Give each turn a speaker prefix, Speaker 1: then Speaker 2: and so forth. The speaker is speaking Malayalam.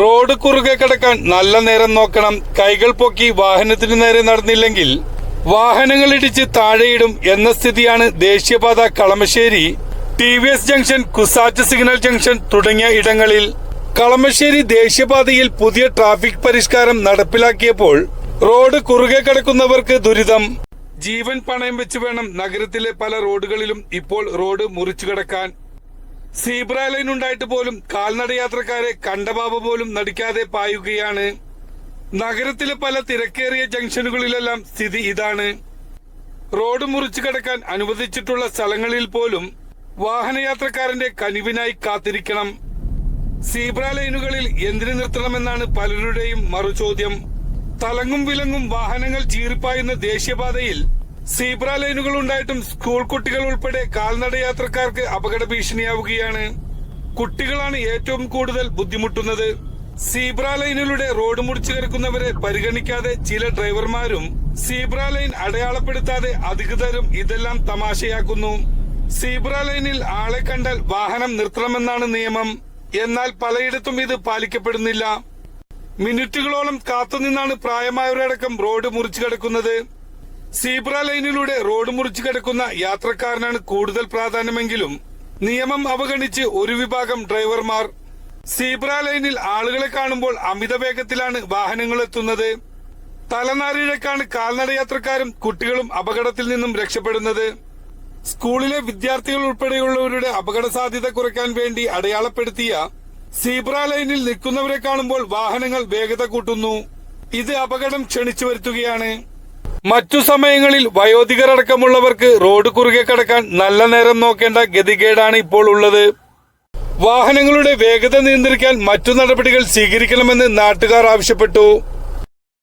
Speaker 1: റോഡ് കുറുകെ കിടക്കാൻ നല്ല നേരം നോക്കണം. കൈകൾ പൊക്കി വാഹനത്തിന് നേരെ നടന്നില്ലെങ്കിൽ വാഹനങ്ങൾ ഇടിച്ച് താഴെയിടും എന്ന സ്ഥിതിയാണ് ദേശീയപാത Kalamassery T V S junction CUSAT signal junction തുടങ്ങിയ ഇടങ്ങളിൽ. കളമശ്ശേരി ദേശീയപാതയിൽ പുതിയ ട്രാഫിക് പരിഷ്കാരം നടപ്പിലാക്കിയപ്പോൾ റോഡ് കുറുകെ കിടക്കുന്നവർക്ക് ദുരിതം. ജീവൻ പണയം വെച്ച് വേണം നഗരത്തിലെ പല റോഡുകളിലും ഇപ്പോൾ റോഡ് മുറിച്ചു കിടക്കാൻ. സീബ്ര ലൈൻ ഉണ്ടായിട്ട് പോലും കാൽനട യാത്രക്കാരെ കണ്ടപാപ പോലും നടിക്കാതെ പായുകയാണ്. നഗരത്തിലെ പല തിരക്കേറിയ ജംഗ്ഷനുകളിലെല്ലാം സ്ഥിതി ഇതാണ്. റോഡ് മുറിച്ചു കടക്കാൻ അനുവദിച്ചിട്ടുള്ള സ്ഥലങ്ങളിൽ പോലും വാഹനയാത്രക്കാരന്റെ കനിവിനായി കാത്തിരിക്കണം. സീബ്ര ലൈനുകളിൽ എന്തിനു നിർത്തണമെന്നാണ് പലരുടെയും മറുചോദ്യം. തലങ്ങും വിലങ്ങും വാഹനങ്ങൾ ചീറിപ്പായുന്ന ദേശീയപാതയിൽ സീബ്ര ലൈനുകൾ ഉണ്ടായിട്ടും സ്കൂൾ കുട്ടികൾ ഉൾപ്പെടെ കാൽനട യാത്രക്കാർക്ക് അപകട ഭീഷണിയാവുകയാണ്. കുട്ടികളാണ് ഏറ്റവും കൂടുതൽ ബുദ്ധിമുട്ടുന്നത്. സീബ്ര ലൈനിലൂടെ റോഡ് മുറിച്ചു കിടക്കുന്നവരെ പരിഗണിക്കാതെ ചില ഡ്രൈവർമാരും സീബ്ര ലൈൻ അടയാളപ്പെടുത്താതെ അധികൃതരും ഇതെല്ലാം തമാശയാക്കുന്നു. സീബ്ര ലൈനിൽ ആളെ കണ്ടാൽ വാഹനം നിർത്തണമെന്നാണ് നിയമം. എന്നാൽ പലയിടത്തും ഇത് പാലിക്കപ്പെടുന്നില്ല. മിനിറ്റുകളോളം കാത്തുനിന്നാണ് പ്രായമായവരടക്കം റോഡ് മുറിച്ചു കിടക്കുന്നത്. സീബ്ര ലൈനിലൂടെ റോഡ് മുറിച്ചു കിടക്കുന്ന യാത്രക്കാരനാണ് കൂടുതൽ പ്രാധാന്യമെങ്കിലും നിയമം അവഗണിച്ച് ഒരു വിഭാഗം ഡ്രൈവർമാർ. സീബ്ര ലൈനിൽ ആളുകളെ കാണുമ്പോൾ അമിത വേഗത്തിലാണ് വാഹനങ്ങൾ എത്തുന്നത്. തലനാരിഴക്കാണ് കാൽനട യാത്രക്കാരും കുട്ടികളും അപകടത്തിൽ നിന്നും രക്ഷപ്പെടുന്നത്. സ്കൂളിലെ വിദ്യാർത്ഥികൾ ഉൾപ്പെടെയുള്ളവരുടെ അപകട സാധ്യത കുറയ്ക്കാൻ വേണ്ടി അടയാളപ്പെടുത്തിയ സീബ്ര ലൈനിൽ നിൽക്കുന്നവരെ കാണുമ്പോൾ വാഹനങ്ങൾ വേഗത കൂട്ടുന്നു. ഇത് അപകടം ക്ഷണിച്ചു വരുത്തുകയാണ്. മറ്റു സമയങ്ങളിൽ വയോധികരടക്കമുള്ളവർക്ക് റോഡ് കുറുകെ കടക്കാൻ നല്ല നേരം നോക്കേണ്ട ഗതികേടാണ് ഇപ്പോൾ ഉള്ളത്. വാഹനങ്ങളുടെ വേഗത നിയന്ത്രിക്കാൻ മറ്റു നടപടികൾ സ്വീകരിക്കണമെന്ന് നാട്ടുകാർ ആവശ്യപ്പെട്ടു.